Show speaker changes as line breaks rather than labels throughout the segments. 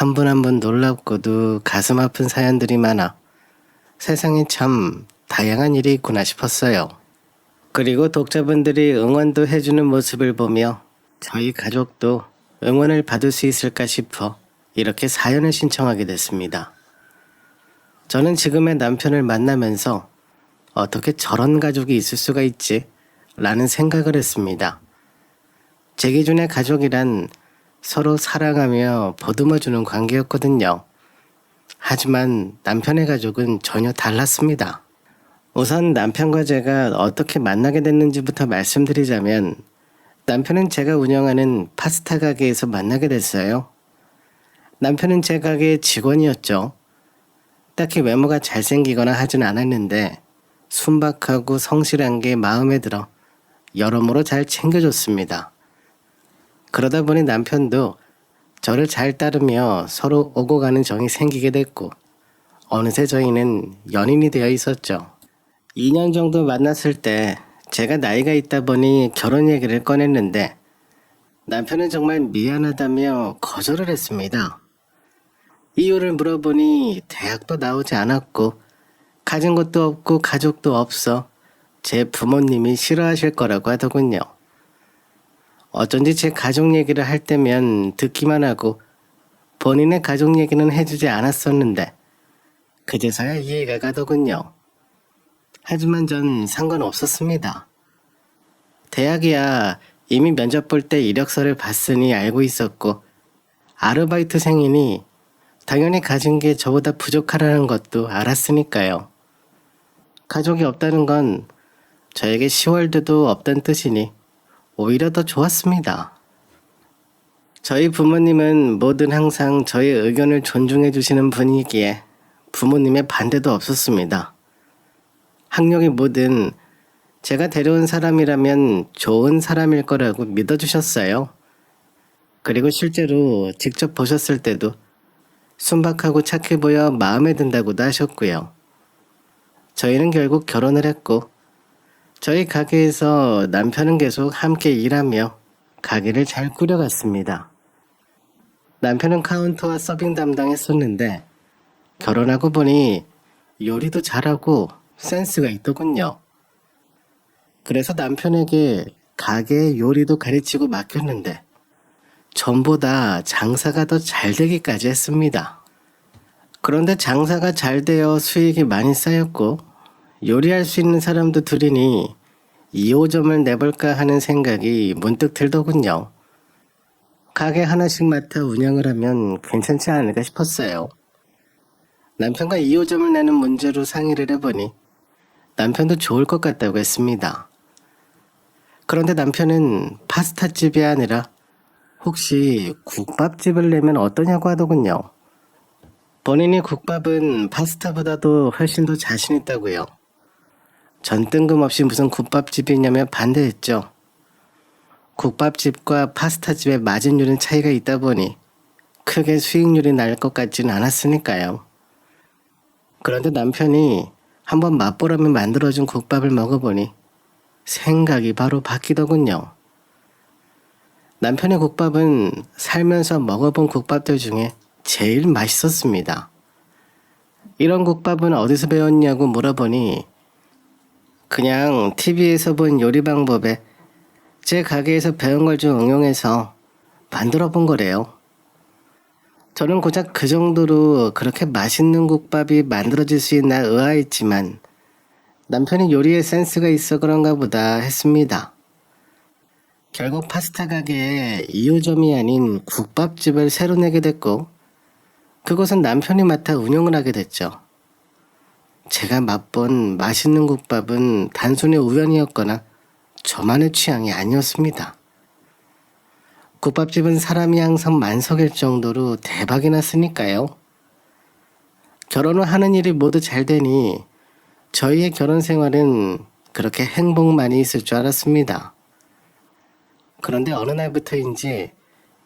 한 분 한 분 놀랍고도 가슴 아픈 사연들이 많아 세상에 참 다양한 일이 있구나 싶었어요. 그리고 독자분들이 응원도 해주는 모습을 보며 저희 가족도 응원을 받을 수 있을까 싶어 이렇게 사연을 신청하게 됐습니다. 저는 지금의 남편을 만나면서 어떻게 저런 가족이 있을 수가 있지? 라는 생각을 했습니다. 제 기준의 가족이란 서로 사랑하며 보듬어주는 관계였거든요. 하지만 남편의 가족은 전혀 달랐습니다. 우선 남편과 제가 어떻게 만나게 됐는지부터 말씀드리자면 남편은 제가 운영하는 파스타 가게에서 만나게 됐어요. 남편은 제 가게의 직원이었죠. 딱히 외모가 잘생기거나 하진 않았는데 순박하고 성실한 게 마음에 들어 여러모로 잘 챙겨줬습니다. 그러다 보니 남편도 저를 잘 따르며 서로 오고 가는 정이 생기게 됐고 어느새 저희는 연인이 되어 있었죠. 2년 정도 만났을 때 제가 나이가 있다 보니 결혼 얘기를 꺼냈는데 남편은 정말 미안하다며 거절을 했습니다. 이유를 물어보니 대학도 나오지 않았고 가진 것도 없고 가족도 없어 제 부모님이 싫어하실 거라고 하더군요. 어쩐지 제 가족 얘기를 할 때면 듣기만 하고 본인의 가족 얘기는 해주지 않았었는데 그제서야 이해가 가더군요. 하지만 전 상관없었습니다. 대학이야 이미 면접 볼 때 이력서를 봤으니 알고 있었고 아르바이트생이니 당연히 가진 게 저보다 부족하라는 것도 알았으니까요. 가족이 없다는 건 저에게 10월드도 없다는 뜻이니 오히려 더 좋았습니다. 저희 부모님은 뭐든 항상 저의 의견을 존중해 주시는 분이기에 부모님의 반대도 없었습니다. 학력이 뭐든 제가 데려온 사람이라면 좋은 사람일 거라고 믿어주셨어요. 그리고 실제로 직접 보셨을 때도 순박하고 착해 보여 마음에 든다고도 하셨고요. 저희는 결국 결혼을 했고 저희 가게에서 남편은 계속 함께 일하며 가게를 잘 꾸려갔습니다. 남편은 카운터와 서빙 담당했었는데 결혼하고 보니 요리도 잘하고 센스가 있더군요. 그래서 남편에게 가게 요리도 가르치고 맡겼는데 전보다 장사가 더 잘 되기까지 했습니다. 그런데 장사가 잘 되어 수익이 많이 쌓였고 요리할 수 있는 사람도 들이니 2호점을 내볼까 하는 생각이 문득 들더군요. 가게 하나씩 맡아 운영을 하면 괜찮지 않을까 싶었어요. 남편과 2호점을 내는 문제로 상의를 해보니 남편도 좋을 것 같다고 했습니다. 그런데 남편은 파스타집이 아니라 혹시 국밥집을 내면 어떠냐고 하더군요. 본인이 국밥은 파스타보다도 훨씬 더 자신 있다고요. 전 뜬금없이 무슨 국밥집이냐며 반대했죠. 국밥집과 파스타집의 마진율은 차이가 있다 보니 크게 수익률이 날 것 같지는 않았으니까요. 그런데 남편이 한번 맛보라며 만들어준 국밥을 먹어보니 생각이 바로 바뀌더군요. 남편의 국밥은 살면서 먹어본 국밥들 중에 제일 맛있었습니다. 이런 국밥은 어디서 배웠냐고 물어보니 그냥 TV에서 본 요리 방법에 제 가게에서 배운 걸 좀 응용해서 만들어 본 거래요. 저는 고작 그 정도로 그렇게 맛있는 국밥이 만들어질 수 있나 의아했지만 남편이 요리에 센스가 있어 그런가 보다 했습니다. 결국 파스타 가게에 2호점이 아닌 국밥집을 새로 내게 됐고 그곳은 남편이 맡아 운영을 하게 됐죠. 제가 맛본 맛있는 국밥은 단순히 우연이었거나 저만의 취향이 아니었습니다. 국밥집은 사람이 항상 만석일 정도로 대박이 났으니까요. 결혼을 하는 일이 모두 잘 되니 저희의 결혼 생활은 그렇게 행복만이 있을 줄 알았습니다. 그런데 어느 날부터인지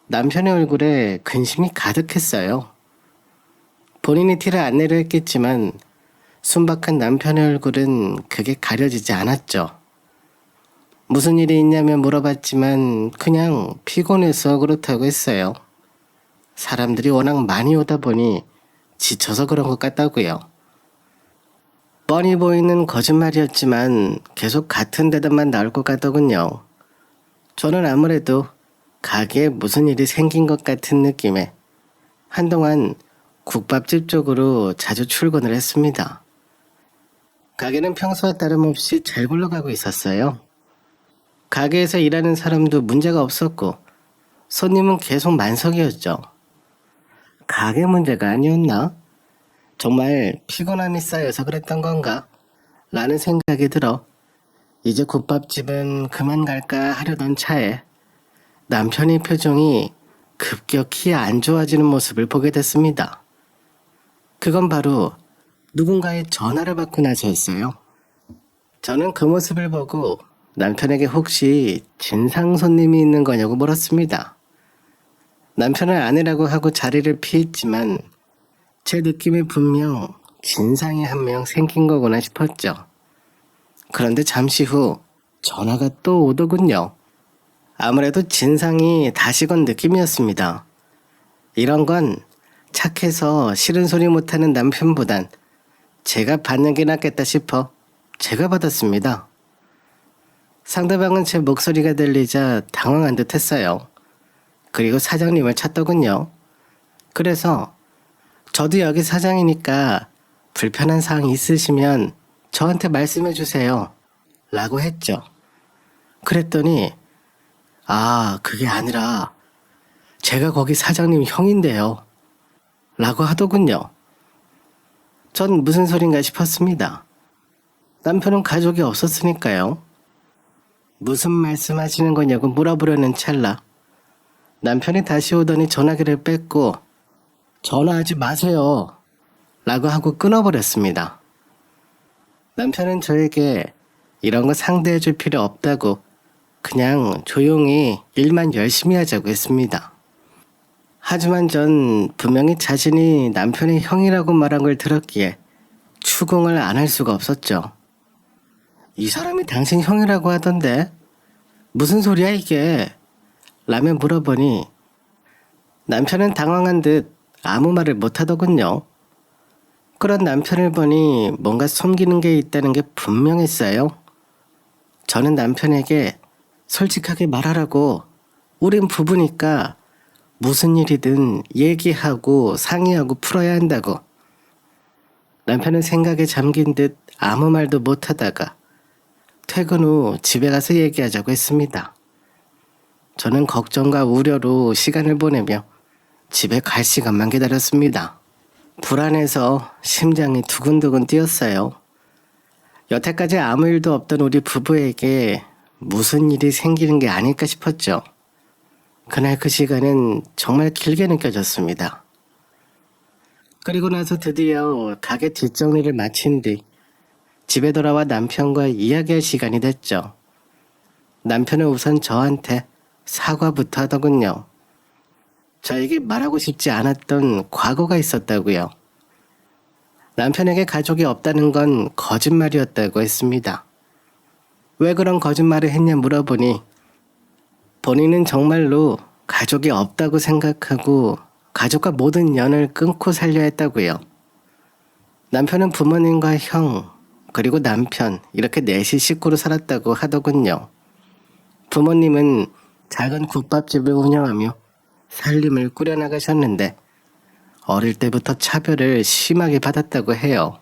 남편의 얼굴에 근심이 가득했어요. 본인이 티를 안 내려 했겠지만 순박한 남편의 얼굴은 그게 가려지지 않았죠. 무슨 일이 있냐며 물어봤지만 그냥 피곤해서 그렇다고 했어요. 사람들이 워낙 많이 오다 보니 지쳐서 그런 것 같다고요. 뻔히 보이는 거짓말이었지만 계속 같은 대답만 나올 것 같더군요. 저는 아무래도 가게에 무슨 일이 생긴 것 같은 느낌에 한동안 국밥집 쪽으로 자주 출근을 했습니다. 가게는 평소와 다름없이 잘 굴러가고 있었어요. 가게에서 일하는 사람도 문제가 없었고 손님은 계속 만석이었죠. 가게 문제가 아니었나? 정말 피곤함이 쌓여서 그랬던 건가? 라는 생각이 들어 이제 국밥집은 그만 갈까 하려던 차에 남편의 표정이 급격히 안 좋아지는 모습을 보게 됐습니다. 그건 바로 누군가의 전화를 받고 나서였어요. 저는 그 모습을 보고 남편에게 혹시 진상 손님이 있는 거냐고 물었습니다. 남편은 아니라고 하고 자리를 피했지만 제 느낌에 분명 진상이 한 명 생긴 거구나 싶었죠. 그런데 잠시 후 전화가 또 오더군요. 아무래도 진상이 다시 건 느낌이었습니다. 이런 건 착해서 싫은 소리 못하는 남편보단 제가 받는 게 낫겠다 싶어 제가 받았습니다. 상대방은 제 목소리가 들리자 당황한 듯 했어요. 그리고 사장님을 찾더군요. 그래서 저도 여기 사장이니까 불편한 사항 있으시면 저한테 말씀해 주세요. 라고 했죠. 그랬더니, 아, 그게 아니라, 제가 거기 사장님 형인데요. 라고 하더군요. 전 무슨 소린가 싶었습니다. 남편은 가족이 없었으니까요. 무슨 말씀 하시는 거냐고 물어보려는 찰나. 남편이 다시 오더니 전화기를 뺐고, 전화하지 마세요. 라고 하고 끊어버렸습니다. 남편은 저에게 이런 거 상대해 줄 필요 없다고 그냥 조용히 일만 열심히 하자고 했습니다. 하지만 전 분명히 자신이 남편의 형이라고 말한 걸 들었기에 추궁을 안 할 수가 없었죠. 이 사람이 당신 형이라고 하던데 무슨 소리야 이게? 라며 물어보니 남편은 당황한 듯 아무 말을 못 하더군요. 그런 남편을 보니 뭔가 숨기는 게 있다는 게 분명했어요. 저는 남편에게 솔직하게 말하라고 우린 부부니까 무슨 일이든 얘기하고 상의하고 풀어야 한다고. 남편은 생각에 잠긴 듯 아무 말도 못 하다가 퇴근 후 집에 가서 얘기하자고 했습니다. 저는 걱정과 우려로 시간을 보내며 집에 갈 시간만 기다렸습니다. 불안해서 심장이 두근두근 뛰었어요. 여태까지 아무 일도 없던 우리 부부에게 무슨 일이 생기는 게 아닐까 싶었죠. 그날 그 시간은 정말 길게 느껴졌습니다. 그리고 나서 드디어 가게 뒷정리를 마친 뒤 집에 돌아와 남편과 이야기할 시간이 됐죠. 남편은 우선 저한테 사과부터 하더군요. 저에게 말하고 싶지 않았던 과거가 있었다고요. 남편에게 가족이 없다는 건 거짓말이었다고 했습니다. 왜 그런 거짓말을 했냐 물어보니 본인은 정말로 가족이 없다고 생각하고 가족과 모든 연을 끊고 살려 했다고요. 남편은 부모님과 형, 그리고 남편, 이렇게 넷이 식구로 살았다고 하더군요. 부모님은 작은 국밥집을 운영하며 살림을 꾸려나가셨는데 어릴 때부터 차별을 심하게 받았다고 해요.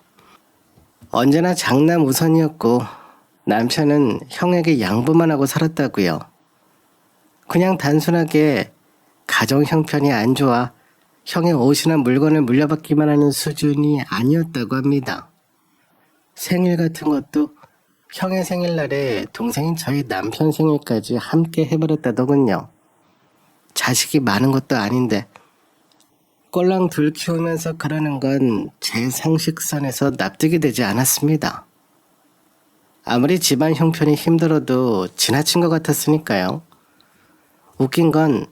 언제나 장남 우선이었고 남편은 형에게 양보만 하고 살았다고요. 그냥 단순하게 가정 형편이 안 좋아 형의 옷이나 물건을 물려받기만 하는 수준이 아니었다고 합니다. 생일 같은 것도 형의 생일날에 동생인 저희 남편 생일까지 함께 해버렸다더군요. 자식이 많은 것도 아닌데 꼴랑 둘 키우면서 그러는 건 제 상식선에서 납득이 되지 않았습니다. 아무리 집안 형편이 힘들어도 지나친 것 같았으니까요. 웃긴 건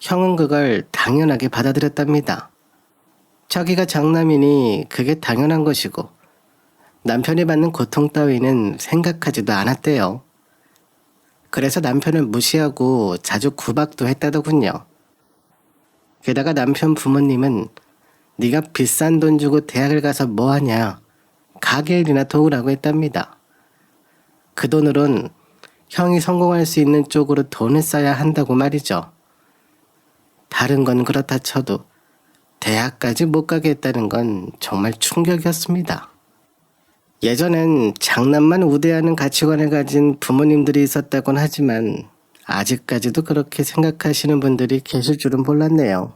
형은 그걸 당연하게 받아들였답니다. 자기가 장남이니 그게 당연한 것이고 남편이 받는 고통 따위는 생각하지도 않았대요. 그래서 남편을 무시하고 자주 구박도 했다더군요. 게다가 남편 부모님은 네가 비싼 돈 주고 대학을 가서 뭐하냐 가게 일이나 도우라고 했답니다. 그 돈으론 형이 성공할 수 있는 쪽으로 돈을 써야 한다고 말이죠. 다른 건 그렇다 쳐도 대학까지 못 가게 했다는 건 정말 충격이었습니다. 예전엔 장난만 우대하는 가치관을 가진 부모님들이 있었다곤 하지만 아직까지도 그렇게 생각하시는 분들이 계실 줄은 몰랐네요.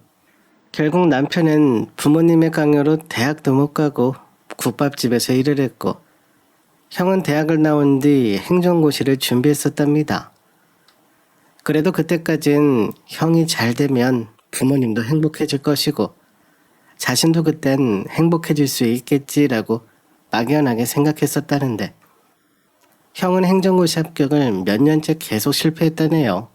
결국 남편은 부모님의 강요로 대학도 못 가고 국밥집에서 일을 했고 형은 대학을 나온 뒤 행정고시를 준비했었답니다. 그래도 그때까진 형이 잘 되면 부모님도 행복해질 것이고 자신도 그땐 행복해질 수 있겠지라고 막연하게 생각했었다는데 형은 행정고시 합격을 몇 년째 계속 실패했다네요.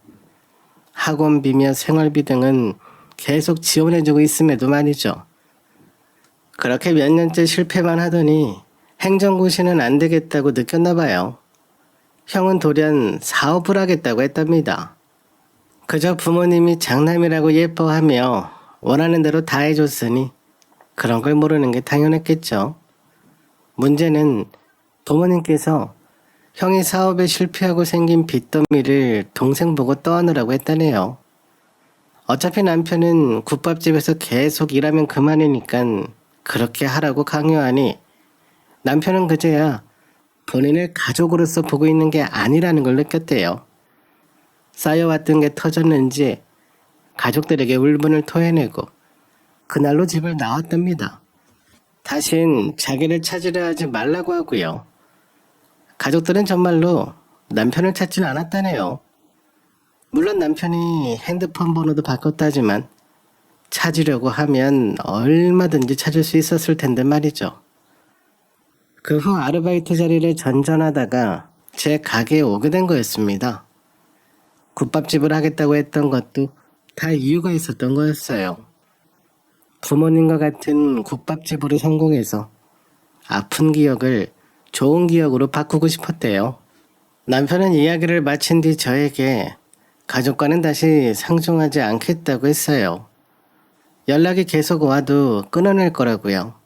학원비며 생활비 등은 계속 지원해주고 있음에도 말이죠. 그렇게 몇 년째 실패만 하더니 행정고시는 안 되겠다고 느꼈나 봐요. 형은 돌연 사업을 하겠다고 했답니다. 그저 부모님이 장남이라고 예뻐하며 원하는 대로 다 해줬으니 그런 걸 모르는 게 당연했겠죠. 문제는 부모님께서 형이 사업에 실패하고 생긴 빚더미를 동생 보고 떠안으라고 했다네요. 어차피 남편은 국밥집에서 계속 일하면 그만이니까 그렇게 하라고 강요하니 남편은 그제야 본인을 가족으로서 보고 있는 게 아니라는 걸 느꼈대요. 쌓여왔던 게 터졌는지 가족들에게 울분을 토해내고 그날로 집을 나왔답니다. 다신 자기를 찾으려 하지 말라고 하고요. 가족들은 정말로 남편을 찾지는 않았다네요. 물론 남편이 핸드폰 번호도 바꿨다지만 찾으려고 하면 얼마든지 찾을 수 있었을 텐데 말이죠. 그 후 아르바이트 자리를 전전하다가 제 가게에 오게 된 거였습니다. 국밥집을 하겠다고 했던 것도 다 이유가 있었던 거였어요. 부모님과 같은 국밥집으로 성공해서 아픈 기억을 좋은 기억으로 바꾸고 싶었대요. 남편은 이야기를 마친 뒤 저에게 가족과는 다시 상종하지 않겠다고 했어요. 연락이 계속 와도 끊어낼 거라고요.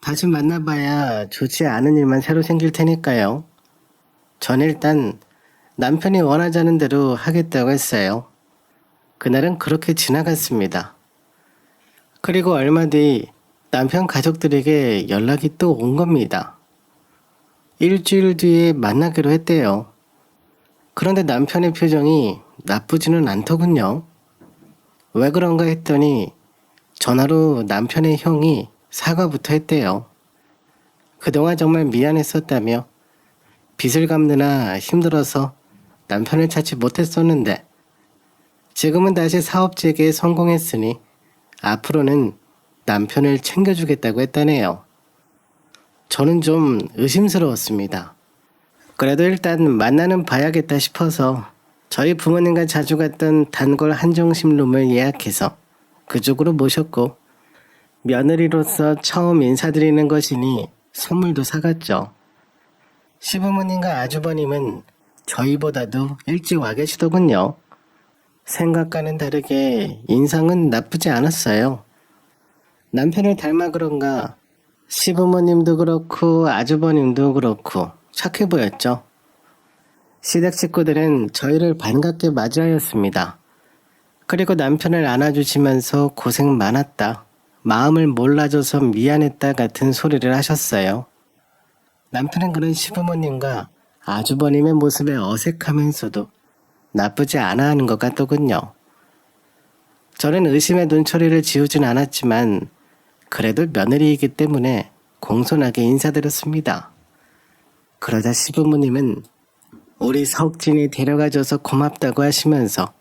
다시 만나봐야 좋지 않은 일만 새로 생길 테니까요. 전 일단 남편이 원하자는 대로 하겠다고 했어요. 그날은 그렇게 지나갔습니다. 그리고 얼마 뒤 남편 가족들에게 연락이 또 온 겁니다. 일주일 뒤에 만나기로 했대요. 그런데 남편의 표정이 나쁘지는 않더군요. 왜 그런가 했더니 전화로 남편의 형이 사과부터 했대요. 그동안 정말 미안했었다며 빚을 갚느라 힘들어서 남편을 찾지 못했었는데 지금은 다시 사업 재개에 성공했으니 앞으로는 남편을 챙겨주겠다고 했다네요. 저는 좀 의심스러웠습니다. 그래도 일단 만나는 봐야겠다 싶어서 저희 부모님과 자주 갔던 단골 한정식 룸을 예약해서 그쪽으로 모셨고 며느리로서 처음 인사드리는 것이니 선물도 사갔죠. 시부모님과 아주버님은 저희보다도 일찍 와 계시더군요. 생각과는 다르게 인상은 나쁘지 않았어요. 남편을 닮아 그런가 시부모님도 그렇고 아주버님도 그렇고 착해 보였죠. 시댁 식구들은 저희를 반갑게 맞이하였습니다. 그리고 남편을 안아주시면서 고생 많았다. 마음을 몰라줘서 미안했다 같은 소리를 하셨어요. 남편은 그런 시부모님과 아주버님의 모습에 어색하면서도 나쁘지 않아 하는 것 같더군요. 저는 의심의 눈초리를 지우진 않았지만 그래도 며느리이기 때문에 공손하게 인사드렸습니다. 그러자 시부모님은 우리 석진이 데려가줘서 고맙다고 하시면서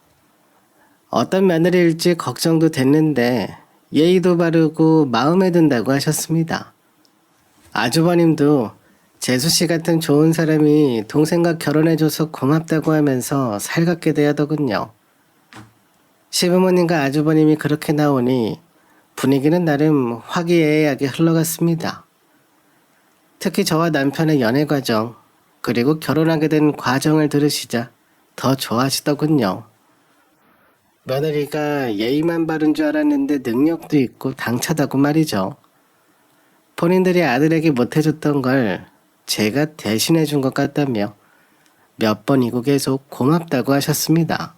어떤 며느리일지 걱정도 됐는데 예의도 바르고 마음에 든다고 하셨습니다. 아주버님도 재수 씨 같은 좋은 사람이 동생과 결혼해줘서 고맙다고 하면서 살갑게 대하더군요. 시부모님과 아주버님이 그렇게 나오니 분위기는 나름 화기애애하게 흘러갔습니다. 특히 저와 남편의 연애 과정, 그리고 결혼하게 된 과정을 들으시자 더 좋아하시더군요. 며느리가 예의만 바른 줄 알았는데 능력도 있고 당차다고 말이죠. 본인들이 아들에게 못해줬던 걸 제가 대신해 준 것 같다며 몇 번이고 계속 고맙다고 하셨습니다.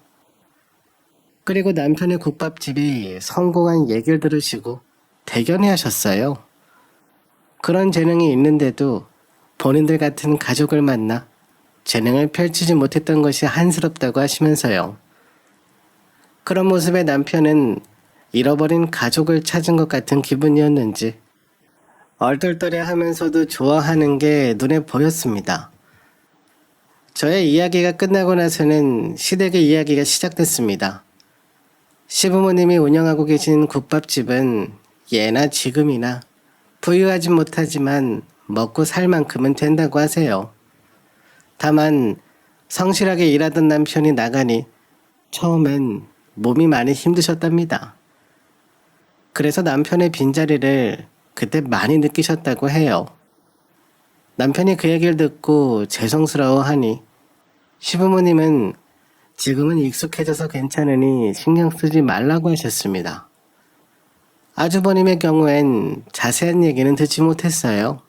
그리고 남편의 국밥집이 성공한 얘기를 들으시고 대견해 하셨어요. 그런 재능이 있는데도 본인들 같은 가족을 만나 재능을 펼치지 못했던 것이 한스럽다고 하시면서요. 그런 모습에 남편은 잃어버린 가족을 찾은 것 같은 기분이었는지 얼떨떨해 하면서도 좋아하는 게 눈에 보였습니다. 저의 이야기가 끝나고 나서는 시댁의 이야기가 시작됐습니다. 시부모님이 운영하고 계신 국밥집은 예나 지금이나 부유하진 못하지만 먹고 살 만큼은 된다고 하세요. 다만 성실하게 일하던 남편이 나가니 처음엔 몸이 많이 힘드셨답니다. 그래서 남편의 빈자리를 그때 많이 느끼셨다고 해요. 남편이 그 얘기를 듣고 죄송스러워 하니 시부모님은 지금은 익숙해져서 괜찮으니 신경 쓰지 말라고 하셨습니다. 아주버님의 경우엔 자세한 얘기는 듣지 못했어요.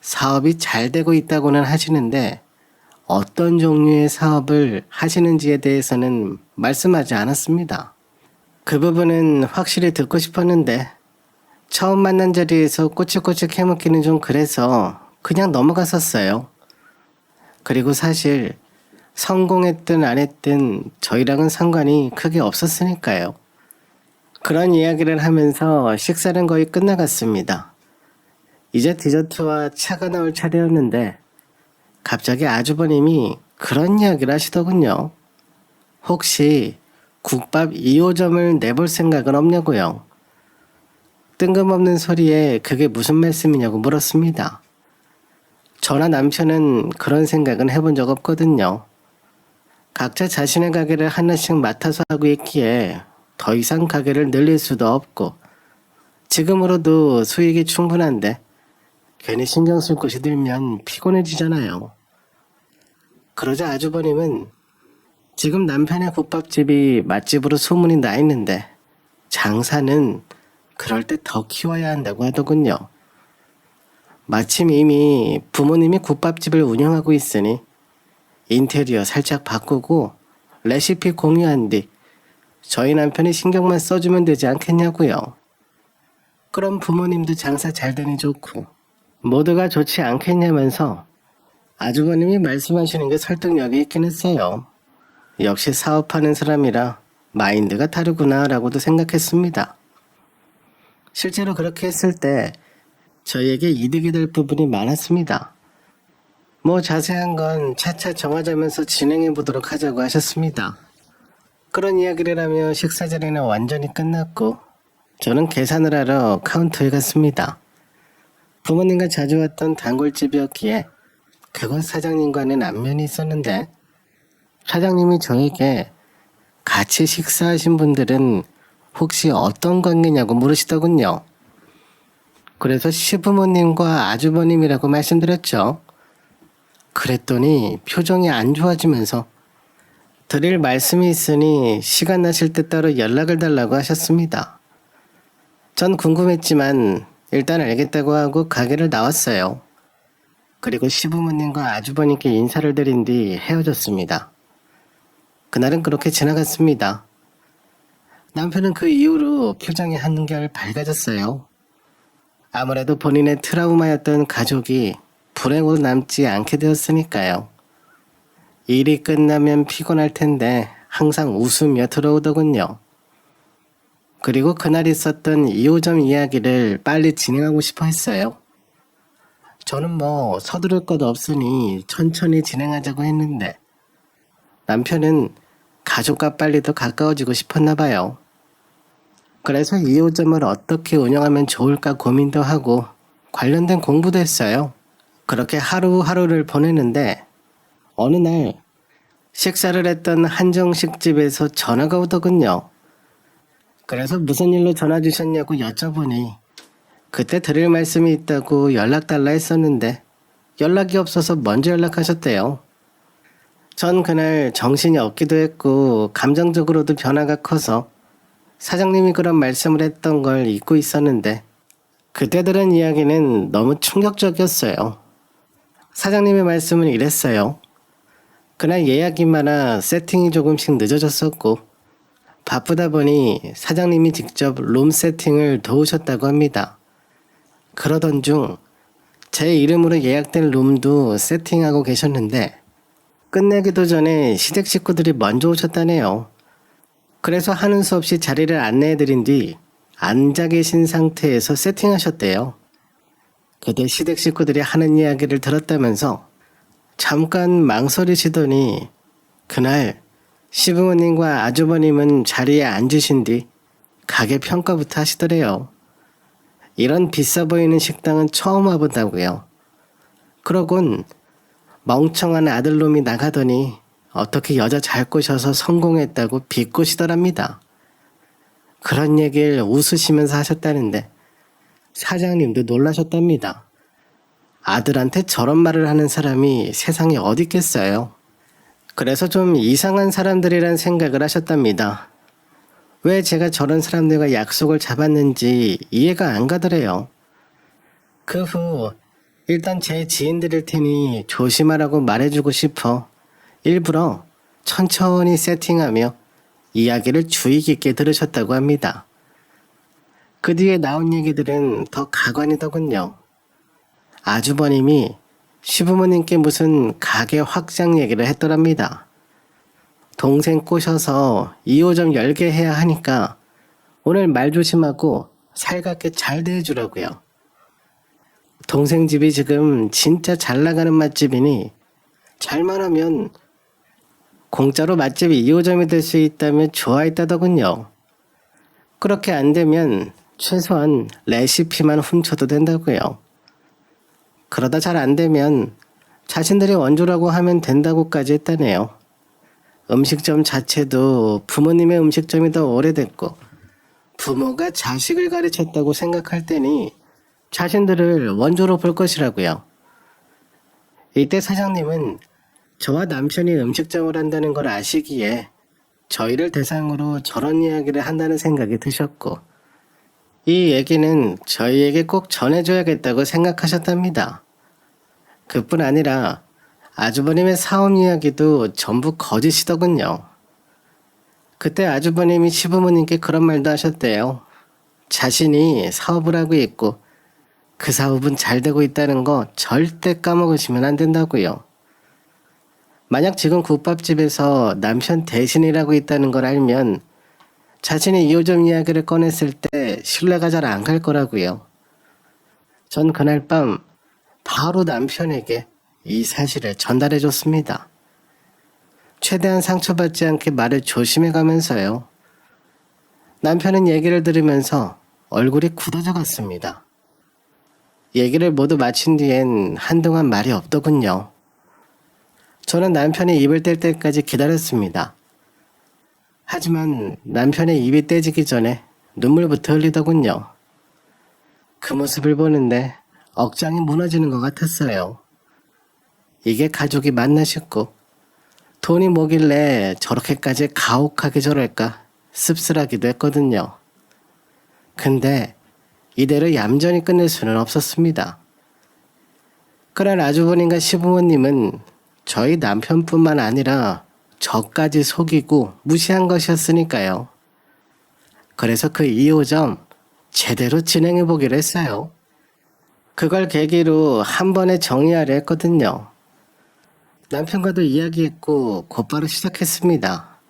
사업이 잘 되고 있다고는 하시는데 어떤 종류의 사업을 하시는지에 대해서는 말씀하지 않았습니다. 그 부분은 확실히 듣고 싶었는데 처음 만난 자리에서 꼬치꼬치 캐묻기는 좀 그래서 그냥 넘어갔었어요. 그리고 사실 성공했든 안 했든 저희랑은 상관이 크게 없었으니까요. 그런 이야기를 하면서 식사는 거의 끝나갔습니다. 이제 디저트와 차가 나올 차례였는데 갑자기 아주버님이 그런 이야기를 하시더군요. 혹시 국밥 2호점을 내볼 생각은 없냐고요. 뜬금없는 소리에 그게 무슨 말씀이냐고 물었습니다. 저나 남편은 그런 생각은 해본 적 없거든요. 각자 자신의 가게를 하나씩 맡아서 하고 있기에 더 이상 가게를 늘릴 수도 없고 지금으로도 수익이 충분한데 괜히 신경 쓸 곳이 들면 피곤해지잖아요. 그러자 아주버님은 지금 남편의 국밥집이 맛집으로 소문이 나 있는데 장사는 그럴 때 더 키워야 한다고 하더군요. 마침 이미 부모님이 국밥집을 운영하고 있으니 인테리어 살짝 바꾸고 레시피 공유한 뒤 저희 남편이 신경만 써주면 되지 않겠냐고요. 그럼 부모님도 장사 잘 되니 좋고 모두가 좋지 않겠냐면서 아주버님이 말씀하시는 게 설득력이 있긴 했어요. 역시 사업하는 사람이라 마인드가 다르구나 라고도 생각했습니다. 실제로 그렇게 했을 때 저희에게 이득이 될 부분이 많았습니다. 뭐 자세한 건 차차 정하자면서 진행해 보도록 하자고 하셨습니다. 그런 이야기를 하며 식사 자리는 완전히 끝났고 저는 계산을 하러 카운터에 갔습니다. 부모님과 자주 왔던 단골집이었기에 그곳 사장님과는 안면이 있었는데 사장님이 저에게 같이 식사하신 분들은 혹시 어떤 관계냐고 물으시더군요. 그래서 시부모님과 아주버님이라고 말씀드렸죠. 그랬더니 표정이 안 좋아지면서 드릴 말씀이 있으니 시간 나실 때 따로 연락을 달라고 하셨습니다. 전 궁금했지만 일단 알겠다고 하고 가게를 나왔어요. 그리고 시부모님과 아주버님께 인사를 드린 뒤 헤어졌습니다. 그날은 그렇게 지나갔습니다. 남편은 그 이후로 표정이 한결 밝아졌어요. 아무래도 본인의 트라우마였던 가족이 불행으로 남지 않게 되었으니까요. 일이 끝나면 피곤할 텐데 항상 웃으며 들어오더군요. 그리고 그날 있었던 2호점 이야기를 빨리 진행하고 싶어 했어요. 저는 뭐 서두를 것 없으니 천천히 진행하자고 했는데 남편은 가족과 빨리 더 가까워지고 싶었나 봐요. 그래서 2호점을 어떻게 운영하면 좋을까 고민도 하고 관련된 공부도 했어요. 그렇게 하루하루를 보내는데 어느 날 식사를 했던 한정식 집에서 전화가 오더군요. 그래서 무슨 일로 전화 주셨냐고 여쭤보니 그때 드릴 말씀이 있다고 연락 달라 했었는데 연락이 없어서 먼저 연락하셨대요. 전 그날 정신이 없기도 했고 감정적으로도 변화가 커서 사장님이 그런 말씀을 했던 걸 잊고 있었는데 그때 들은 이야기는 너무 충격적이었어요. 사장님의 말씀은 이랬어요. 그날 예약이 많아 세팅이 조금씩 늦어졌었고 바쁘다 보니 사장님이 직접 룸 세팅을 도우셨다고 합니다. 그러던 중 제 이름으로 예약된 룸도 세팅하고 계셨는데 끝내기도 전에 시댁 식구들이 먼저 오셨다네요. 그래서 하는 수 없이 자리를 안내해드린 뒤 앉아 계신 상태에서 세팅하셨대요. 그때 시댁 식구들이 하는 이야기를 들었다면서 잠깐 망설이시더니 그날 시부모님과 아주버님은 자리에 앉으신 뒤 가게 평가부터 하시더래요. 이런 비싸 보이는 식당은 처음 와본다고요. 그러곤 멍청한 아들놈이 나가더니 어떻게 여자 잘 꼬셔서 성공했다고 비꼬시더랍니다. 그런 얘기를 웃으시면서 하셨다는데 사장님도 놀라셨답니다. 아들한테 저런 말을 하는 사람이 세상에 어디 있겠어요. 그래서 좀 이상한 사람들이란 생각을 하셨답니다. 왜 제가 저런 사람들과 약속을 잡았는지 이해가 안 가더래요. 그 후 일단 제 지인들일 테니 조심하라고 말해주고 싶어 일부러 천천히 세팅하며 이야기를 주의 깊게 들으셨다고 합니다. 그 뒤에 나온 얘기들은 더 가관이더군요. 아주버님이 시부모님께 무슨 가게 확장 얘기를 했더랍니다. 동생 꼬셔서 2호점 열게 해야 하니까 오늘 말 조심하고 살갑게 잘 대해주라고요. 동생 집이 지금 진짜 잘 나가는 맛집이니 잘만 하면 공짜로 맛집이 2호점이 될 수 있다면 좋아했다더군요. 그렇게 안 되면 최소한 레시피만 훔쳐도 된다고요. 그러다 잘 안 되면 자신들이 원조라고 하면 된다고까지 했다네요. 음식점 자체도 부모님의 음식점이 더 오래됐고 부모가 자식을 가르쳤다고 생각할 때니 자신들을 원조로 볼 것이라고요. 이때 사장님은 저와 남편이 음식점을 한다는 걸 아시기에 저희를 대상으로 저런 이야기를 한다는 생각이 드셨고 이 얘기는 저희에게 꼭 전해줘야겠다고 생각하셨답니다. 그뿐 아니라 아주버님의 사업 이야기도 전부 거짓이더군요. 그때 아주버님이 시부모님께 그런 말도 하셨대요. 자신이 사업을 하고 있고 그 사업은 잘 되고 있다는 거 절대 까먹으시면 안 된다고요. 만약 지금 국밥집에서 남편 대신이라고 있다는 걸 알면 자신이 2호점 이야기를 꺼냈을 때 신뢰가 잘 안 갈 거라고요. 전 그날 밤 바로 남편에게 이 사실을 전달해 줬습니다. 최대한 상처받지 않게 말을 조심해 가면서요. 남편은 얘기를 들으면서 얼굴이 굳어져 갔습니다. 얘기를 모두 마친 뒤엔 한동안 말이 없더군요. 저는 남편이 입을 뗄 때까지 기다렸습니다. 하지만 남편의 입이 떼지기 전에 눈물부터 흘리더군요. 그 모습을 보는데 억장이 무너지는 것 같았어요. 이게 가족이 맞나 싶고 돈이 뭐길래 저렇게까지 가혹하게 저럴까 씁쓸하기도 했거든요. 근데 이대로 얌전히 끝낼 수는 없었습니다. 그날 아주버님과 시부모님은 저희 남편뿐만 아니라 저까지 속이고 무시한 것이었으니까요. 그래서 그 2호점 제대로 진행해 보기로 했어요. 그걸 계기로 한 번에 정리하려 했거든요. 남편과도 이야기했고 곧바로 시작했습니다.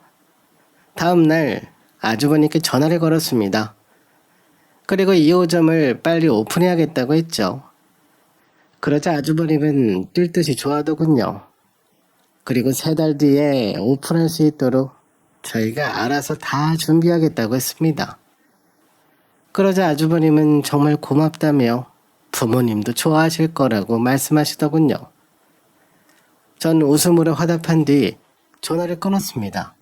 다음 날 아주버님께 전화를 걸었습니다. 그리고 2호점을 빨리 오픈해야겠다고 했죠. 그러자 아주버님은 뛸 듯이 좋아하더군요. 그리고 세 달 뒤에 오픈할 수 있도록 저희가 알아서 다 준비하겠다고 했습니다. 그러자 아주버님은 정말 고맙다며 부모님도 좋아하실 거라고 말씀하시더군요. 전 웃음으로 화답한 뒤 전화를 끊었습니다.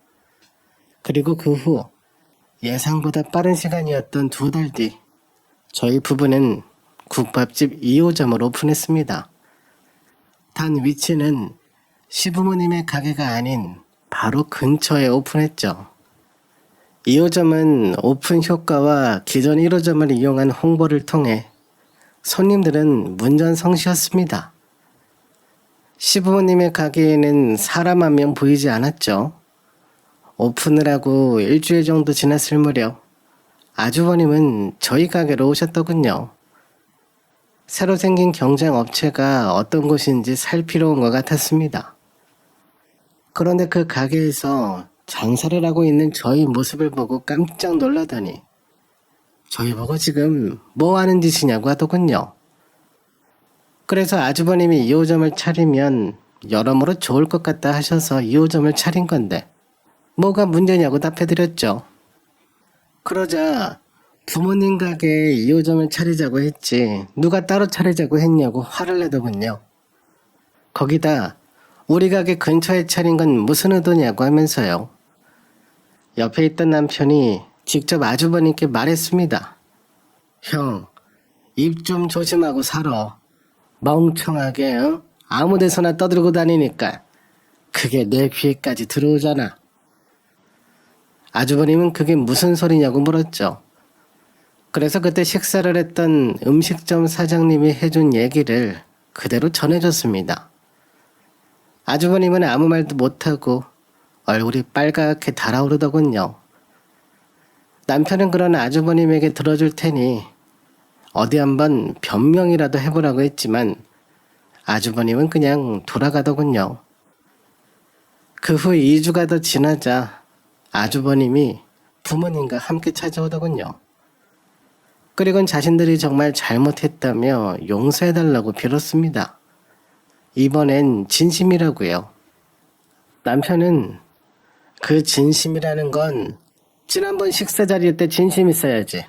그리고 그 후 예상보다 빠른 시간이었던 두 달 뒤 저희 부부는 국밥집 2호점을 오픈했습니다. 단 위치는 시부모님의 가게가 아닌 바로 근처에 오픈했죠. 2호점은 오픈 효과와 기존 1호점을 이용한 홍보를 통해 손님들은 문전성시였습니다. 시부모님의 가게에는 사람 한 명 보이지 않았죠. 오픈을 하고 일주일 정도 지났을 무렵 아주버님은 저희 가게로 오셨더군요. 새로 생긴 경쟁 업체가 어떤 곳인지 살피러 온 것 같았습니다. 그런데 그 가게에서 장사를 하고 있는 저희 모습을 보고 깜짝 놀라더니 저희 보고 지금 뭐 하는 짓이냐고 하더군요. 그래서 아주버님이 2호점을 차리면 여러모로 좋을 것 같다 하셔서 2호점을 차린 건데 뭐가 문제냐고 답해드렸죠. 그러자 부모님 가게에 2호점을 차리자고 했지 누가 따로 차리자고 했냐고 화를 내더군요. 거기다 우리 가게 근처에 차린 건 무슨 의도냐고 하면서요. 옆에 있던 남편이 직접 아주버님께 말했습니다. 형, 입 좀 조심하고 살아. 멍청하게 어? 아무 데서나 떠들고 다니니까 그게 내 귀에까지 들어오잖아. 아주버님은 그게 무슨 소리냐고 물었죠. 그래서 그때 식사를 했던 음식점 사장님이 해준 얘기를 그대로 전해줬습니다. 아주버님은 아무 말도 못하고 얼굴이 빨갛게 달아오르더군요. 남편은 그런 아주버님에게 들어줄 테니 어디 한번 변명이라도 해보라고 했지만 아주버님은 그냥 돌아가더군요. 그 후 2주가 더 지나자 아주버님이 부모님과 함께 찾아오더군요. 그리곤 자신들이 정말 잘못했다며 용서해달라고 빌었습니다. 이번엔 진심이라고요. 남편은 그 진심이라는 건 지난번 식사 자리 때 진심 있어야지.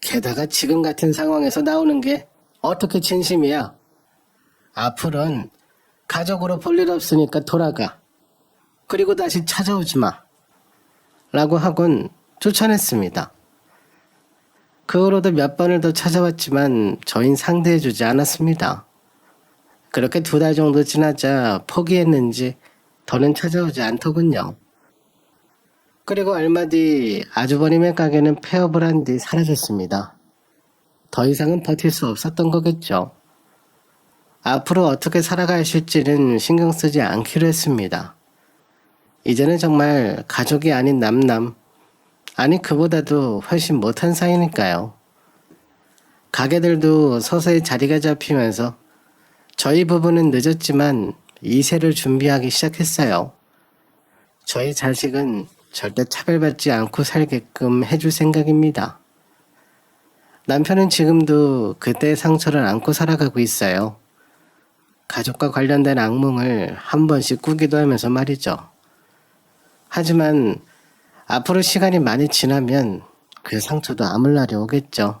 게다가 지금 같은 상황에서 나오는 게 어떻게 진심이야? 앞으로는 가족으로 볼 일 없으니까 돌아가. 그리고 다시 찾아오지 마. 라고 하곤 추천했습니다. 그 후로도 몇 번을 더 찾아왔지만 저흰 상대해주지 않았습니다. 그렇게 두 달 정도 지나자 포기했는지 더는 찾아오지 않더군요. 그리고 얼마 뒤 아주버님의 가게는 폐업을 한 뒤 사라졌습니다. 더 이상은 버틸 수 없었던 거겠죠. 앞으로 어떻게 살아가실지는 신경 쓰지 않기로 했습니다. 이제는 정말 가족이 아닌 남남, 아니 그보다도 훨씬 못한 사이니까요. 가게들도 서서히 자리가 잡히면서 저희 부부는 늦었지만 이세를 준비하기 시작했어요. 저희 자식은 절대 차별받지 않고 살게끔 해줄 생각입니다. 남편은 지금도 그때의 상처를 안고 살아가고 있어요. 가족과 관련된 악몽을 한 번씩 꾸기도 하면서 말이죠. 하지만 앞으로 시간이 많이 지나면 그 상처도 아물 날이 오겠죠.